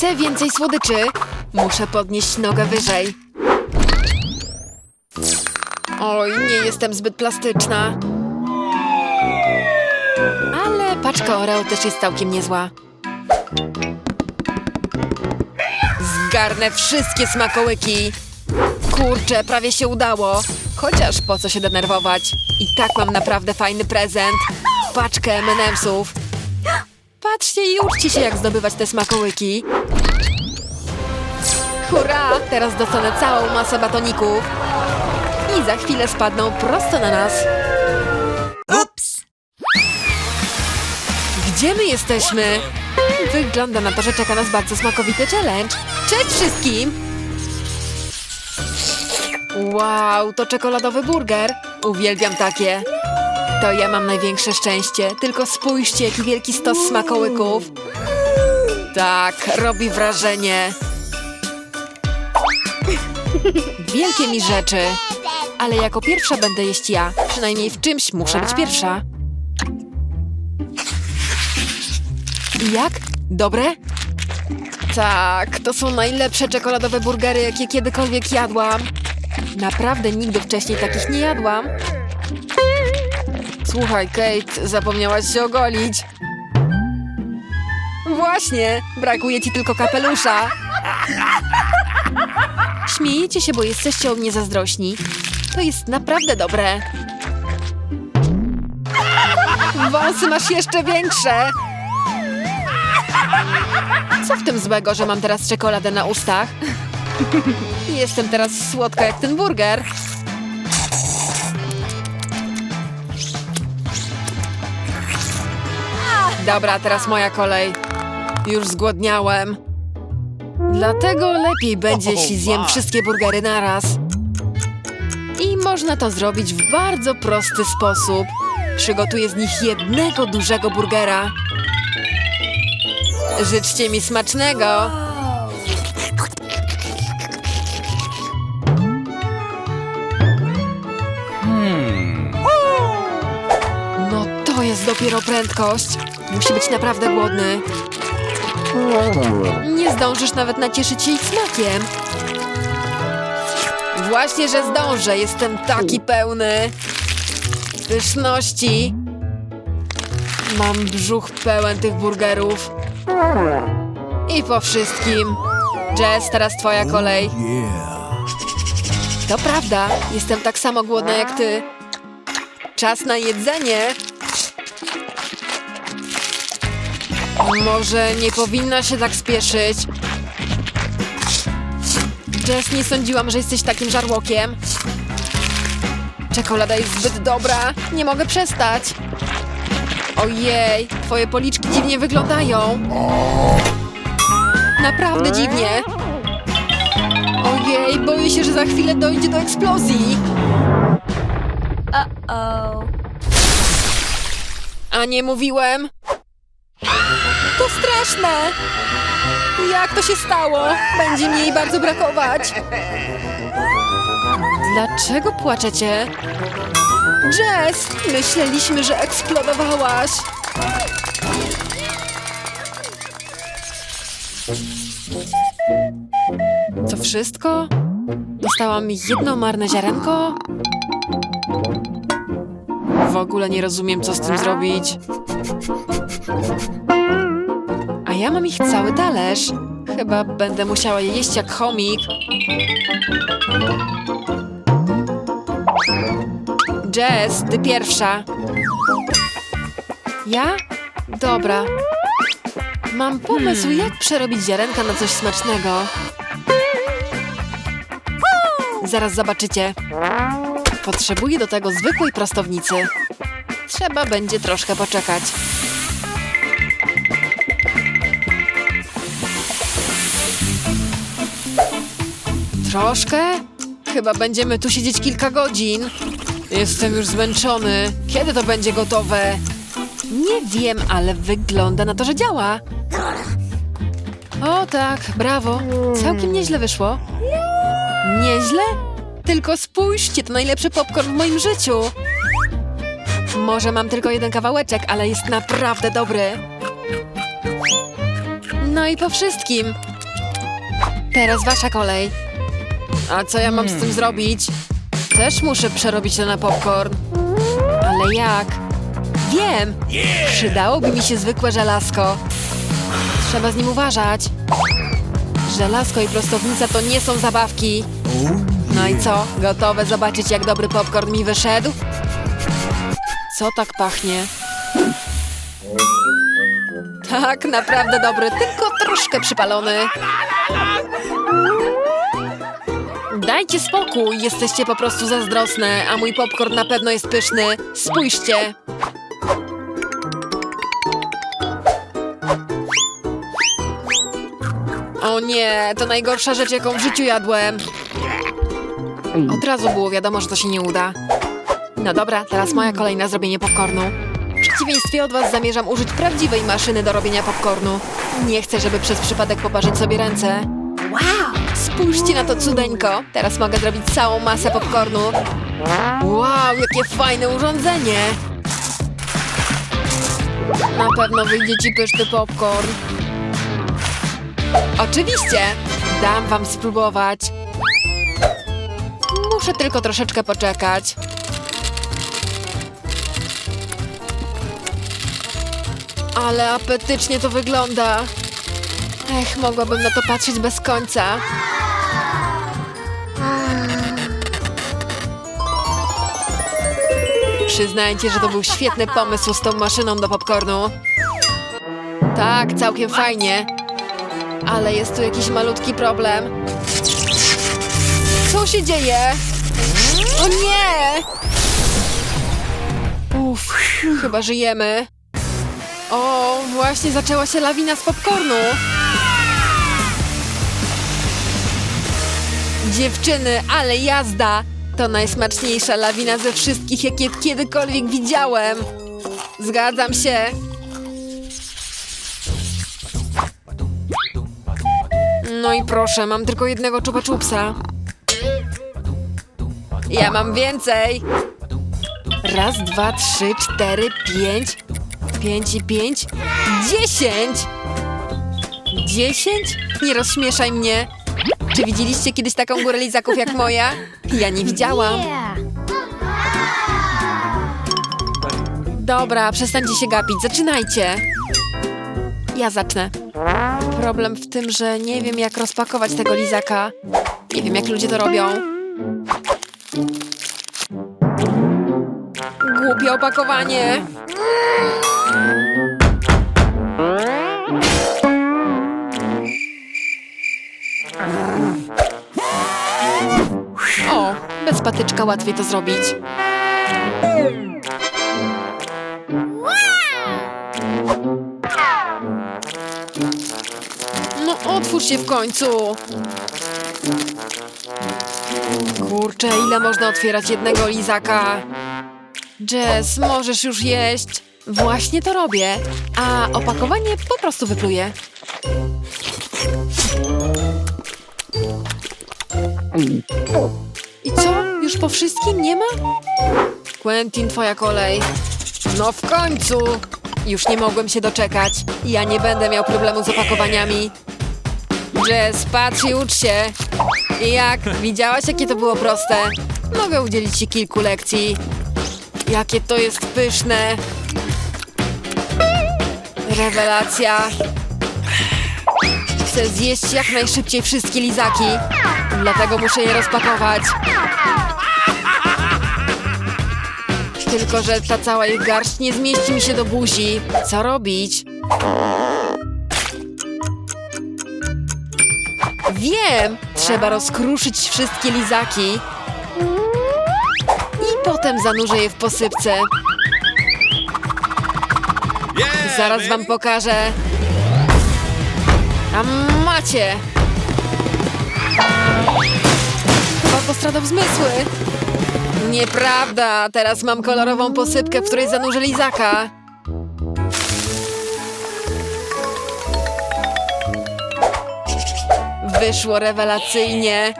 Chcę więcej słodyczy. Muszę podnieść nogę wyżej. Oj, nie jestem zbyt plastyczna. Ale paczka Oreo też jest całkiem niezła. Zgarnę wszystkie smakołyki. Kurczę, prawie się udało. Chociaż po co się denerwować? I tak mam naprawdę fajny prezent. Paczkę M&M'sów. Patrzcie i uczcie się, jak zdobywać te smakołyki. Hurra! Teraz dostanę całą masę batoników. I za chwilę spadną prosto na nas. Ups! Gdzie my jesteśmy? Wygląda na to, że czeka nas bardzo smakowity challenge. Cześć wszystkim! Wow, to czekoladowy burger. Uwielbiam takie. To ja mam największe szczęście. Tylko spójrzcie, jaki wielki stos smakołyków. Tak, robi wrażenie. Wielkie mi rzeczy. Ale jako pierwsza będę jeść ja. Przynajmniej w czymś muszę być pierwsza. I jak? Dobre? Tak, to są najlepsze czekoladowe burgery, jakie kiedykolwiek jadłam. Naprawdę nigdy wcześniej takich nie jadłam. Słuchaj, Kate, zapomniałaś się ogolić. Właśnie, brakuje ci tylko kapelusza. Śmiejecie się, bo jesteście o mnie zazdrośni. To jest naprawdę dobre. Wąsy masz jeszcze większe. Co w tym złego, że mam teraz czekoladę na ustach? Jestem teraz słodka jak ten burger. Dobra, teraz moja kolej. Już zgłodniałem. Dlatego lepiej będzie, jeśli zjem wszystkie burgery naraz. I można to zrobić w bardzo prosty sposób. Przygotuję z nich jednego dużego burgera. Życzcie mi smacznego! Dopiero prędkość. Musi być naprawdę głodny. Nie zdążysz nawet nacieszyć się ich smakiem. Właśnie, że zdążę. Jestem taki pełny. Pyszności. Mam brzuch pełen tych burgerów. I po wszystkim. Jess, teraz twoja kolej. To prawda, jestem tak samo głodna jak ty. Czas na jedzenie. Może nie powinna się tak spieszyć. Jess, nie sądziłam, że jesteś takim żarłokiem. Czekolada jest zbyt dobra. Nie mogę przestać. Ojej, twoje policzki dziwnie wyglądają. Naprawdę dziwnie. Ojej, boję się, że za chwilę dojdzie do eksplozji. Uh-oh. A nie mówiłem? To straszne! Jak to się stało? Będzie mi jej bardzo brakować. Dlaczego płaczecie? Jess, myśleliśmy, że eksplodowałaś. To wszystko? Dostałam jedno marne ziarenko? W ogóle nie rozumiem, co z tym zrobić. Ja mam ich cały talerz. Chyba będę musiała je jeść jak chomik. Jess, ty pierwsza. Ja? Dobra. Mam pomysł, jak przerobić ziarenka na coś smacznego. Zaraz zobaczycie. Potrzebuję do tego zwykłej prostownicy. Trzeba będzie troszkę poczekać. Troszkę? Chyba będziemy tu siedzieć kilka godzin. Jestem już zmęczony. Kiedy to będzie gotowe? Nie wiem, ale wygląda na to, że działa. O tak, brawo. Całkiem nieźle wyszło. Nieźle? Tylko spójrzcie, to najlepszy popcorn w moim życiu. Może mam tylko jeden kawałeczek, ale jest naprawdę dobry. No i po wszystkim. Teraz wasza kolej. A co ja mam z tym zrobić? Też muszę przerobić to na popcorn. Ale jak? Wiem! Przydałoby mi się zwykłe żelazko. Trzeba z nim uważać. Żelazko i prostownica to nie są zabawki. No i co? Gotowe zobaczyć, jak dobry popcorn mi wyszedł? Co tak pachnie? Tak, naprawdę dobry, tylko troszkę przypalony. Dajcie spokój, jesteście po prostu zazdrosne, a mój popcorn na pewno jest pyszny. Spójrzcie. O nie, to najgorsza rzecz, jaką w życiu jadłem. Od razu było wiadomo, że to się nie uda. No dobra, teraz moja kolej na zrobienie popcornu. W przeciwieństwie od was zamierzam użyć prawdziwej maszyny do robienia popcornu. Nie chcę, żeby przez przypadek poparzyć sobie ręce. Wow. Spójrzcie na to cudeńko. Teraz mogę zrobić całą masę popcornu. Wow, jakie fajne urządzenie. Na pewno wyjdzie ci pyszny popcorn. Oczywiście. Dam wam spróbować. Muszę tylko troszeczkę poczekać. Ale apetycznie to wygląda. Ech, mogłabym na to patrzeć bez końca. Przyznajcie, że to był świetny pomysł z tą maszyną do popcornu. Tak, całkiem fajnie. Ale jest tu jakiś malutki problem. Co się dzieje? O nie! Uff, chyba żyjemy. O, właśnie zaczęła się lawina z popcornu. Dziewczyny, ale jazda! To najsmaczniejsza lawina ze wszystkich, jakie kiedykolwiek widziałem. Zgadzam się. No i proszę, mam tylko jednego czupa czupsa. Ja mam więcej. Raz, dwa, trzy, cztery, pięć. Pięć i pięć. Dziesięć! Dziesięć? Nie rozśmieszaj mnie. Czy widzieliście kiedyś taką górę lizaków jak moja? Ja nie widziałam. Dobra, przestańcie się gapić, zaczynajcie. Ja zacznę. Problem w tym, że nie wiem jak rozpakować tego lizaka. Nie wiem jak ludzie to robią. Głupie opakowanie. Patyczka łatwiej to zrobić. No otwórz się w końcu! Kurczę, ile można otwierać jednego lizaka? Jess, możesz już jeść. Właśnie to robię, a opakowanie po prostu wypluję. I co? Już po wszystkim nie ma? Quentin, twoja kolej. No w końcu! Już nie mogłem się doczekać. Ja nie będę miał problemu z opakowaniami. Jess, patrz i ucz się. Jak? Widziałaś, jakie to było proste? Mogę udzielić ci kilku lekcji. Jakie to jest pyszne. Rewelacja. Chcę zjeść jak najszybciej wszystkie lizaki. Dlatego muszę je rozpakować. Tylko, że ta cała ich garść nie zmieści mi się do buzi. Co robić? Wiem! Trzeba rozkruszyć wszystkie lizaki. I potem zanurzę je w posypce. Zaraz wam pokażę. A macie! Chyba postradał zmysły. Nieprawda! Teraz mam kolorową posypkę, w której zanurzę lizaka. Wyszło rewelacyjnie.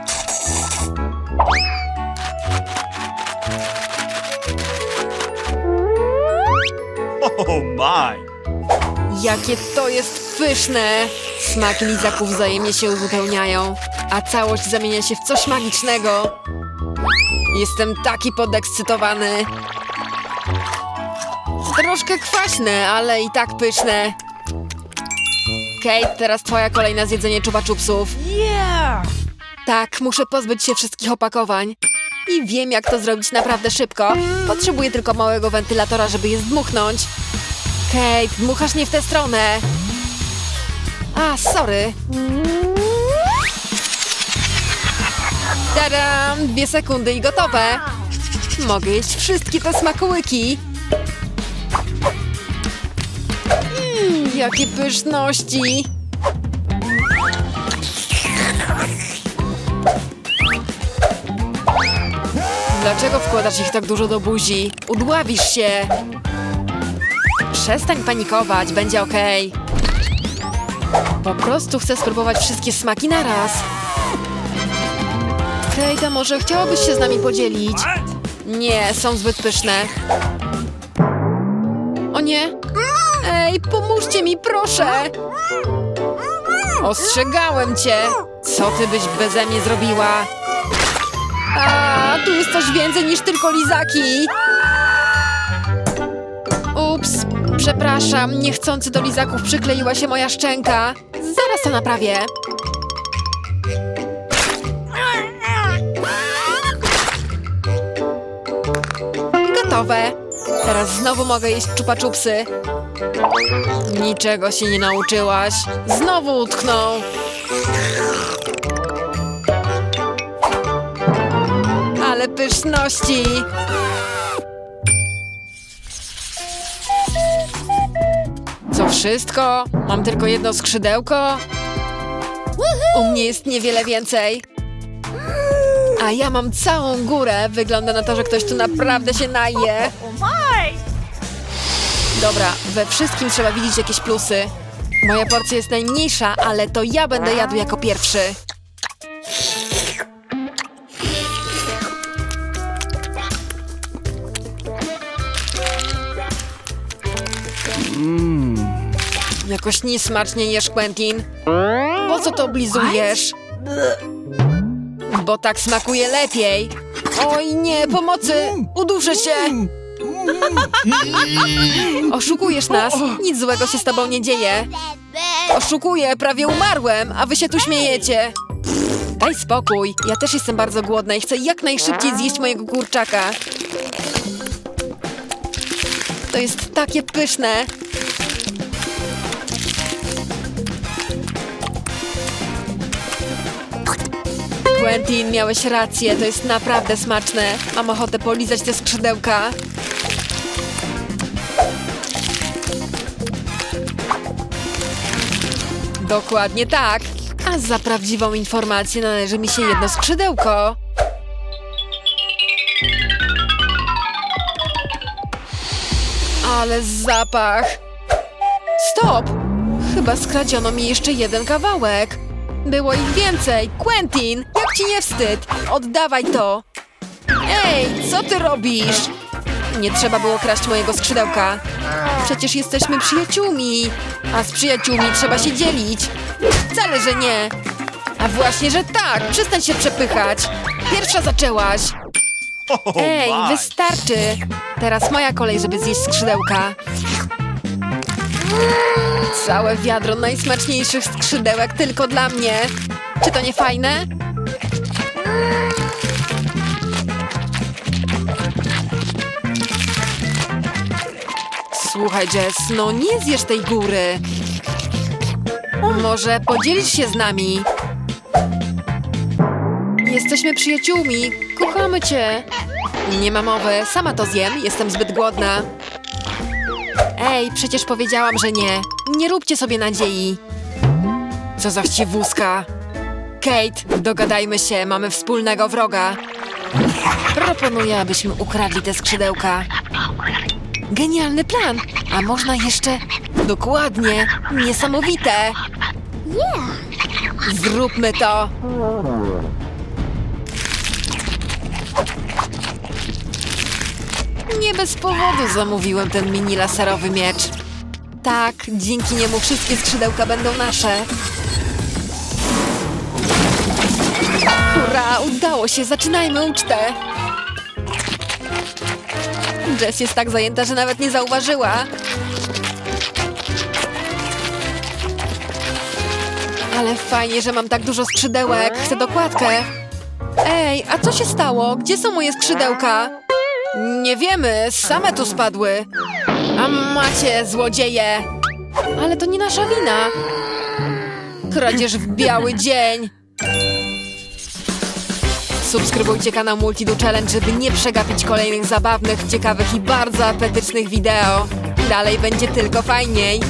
Oh my! Jakie to jest pyszne! Smaki lizaków wzajemnie się uzupełniają, a całość zamienia się w coś magicznego. Jestem taki podekscytowany. Troszkę kwaśne, ale i tak pyszne. Kate, teraz twoja kolej na zjedzenie czuba czupsów. Yeah! Tak, muszę pozbyć się wszystkich opakowań. I wiem, jak to zrobić naprawdę szybko. Potrzebuję tylko małego wentylatora, żeby je zdmuchnąć. Kate, dmuchasz nie w tę stronę. A, sorry. Tadam! Dwie sekundy i gotowe. Mogę jeść wszystkie te smakołyki. Mmm, jakie pyszności. Dlaczego wkładasz ich tak dużo do buzi? Udławisz się! Przestań panikować, będzie okej. Po prostu chcę spróbować wszystkie smaki naraz. Kate, może chciałabyś się z nami podzielić? Nie, są zbyt pyszne. O nie! Ej, pomóżcie mi, proszę! Ostrzegałem cię! Co ty byś beze mnie zrobiła? A, tu jest coś więcej niż tylko lizaki. Ups, przepraszam, niechcący do lizaków przykleiła się moja szczęka. Zaraz to naprawię. Gotowe. Teraz znowu mogę jeść czupa-czupsy. Niczego się nie nauczyłaś. Znowu utknął. Ale pyszności! Co wszystko? Mam tylko jedno skrzydełko? U mnie jest niewiele więcej. A ja mam całą górę. Wygląda na to, że ktoś tu naprawdę się naje. Dobra, we wszystkim trzeba widzieć jakieś plusy. Moja porcja jest najmniejsza, ale to ja będę jadł jako pierwszy. Jakoś niesmacznie jesz, Quentin. Po co to oblizujesz? Bo tak smakuje lepiej. Oj nie, pomocy! Uduszę się! Oszukujesz nas. Nic złego się z tobą nie dzieje. Oszukuję, prawie umarłem, a wy się tu śmiejecie. Daj spokój. Ja też jestem bardzo głodna i chcę jak najszybciej zjeść mojego kurczaka. To jest takie pyszne. Quentin, miałeś rację, to jest naprawdę smaczne. Mam ochotę polizać te skrzydełka. Dokładnie tak. A za prawdziwą informację należy mi się jedno skrzydełko. Ale zapach. Stop! Chyba skradziono mi jeszcze jeden kawałek. Było ich więcej. Quentin, ci nie wstyd? Oddawaj to. Ej, co ty robisz? Nie trzeba było kraść mojego skrzydełka. Przecież jesteśmy przyjaciółmi. A z przyjaciółmi trzeba się dzielić. Wcale, że nie. A właśnie, że tak. Przestań się przepychać. Pierwsza zaczęłaś. Ej, wystarczy. Teraz moja kolej, żeby zjeść skrzydełka. Całe wiadro najsmaczniejszych skrzydełek tylko dla mnie. Czy to nie fajne? Słuchaj, Jess, no nie zjesz tej góry. Może podzielisz się z nami? Jesteśmy przyjaciółmi. Kochamy cię. Nie ma mowy, sama to zjem, jestem zbyt głodna. Ej, przecież powiedziałam, że nie. Nie róbcie sobie nadziei. Co za chciwuska. Kate, dogadajmy się, mamy wspólnego wroga. Proponuję, abyśmy ukradli te skrzydełka. Genialny plan! A można jeszcze... Dokładnie! Niesamowite! Zróbmy to! Nie bez powodu zamówiłem ten mini laserowy miecz. Tak, dzięki niemu wszystkie skrzydełka będą nasze. Hurra, udało się, zaczynajmy ucztę. Jess jest tak zajęta, że nawet nie zauważyła. Ale fajnie, że mam tak dużo skrzydełek. Chcę dokładkę. Ej, a co się stało? Gdzie są moje skrzydełka? Nie wiemy, same tu spadły. A macie, złodzieje! Ale to nie nasza wina. Kradzież w biały dzień. Subskrybujcie kanał Multidu Challenge, żeby nie przegapić kolejnych zabawnych, ciekawych i bardzo apetycznych wideo. Dalej będzie tylko fajniej.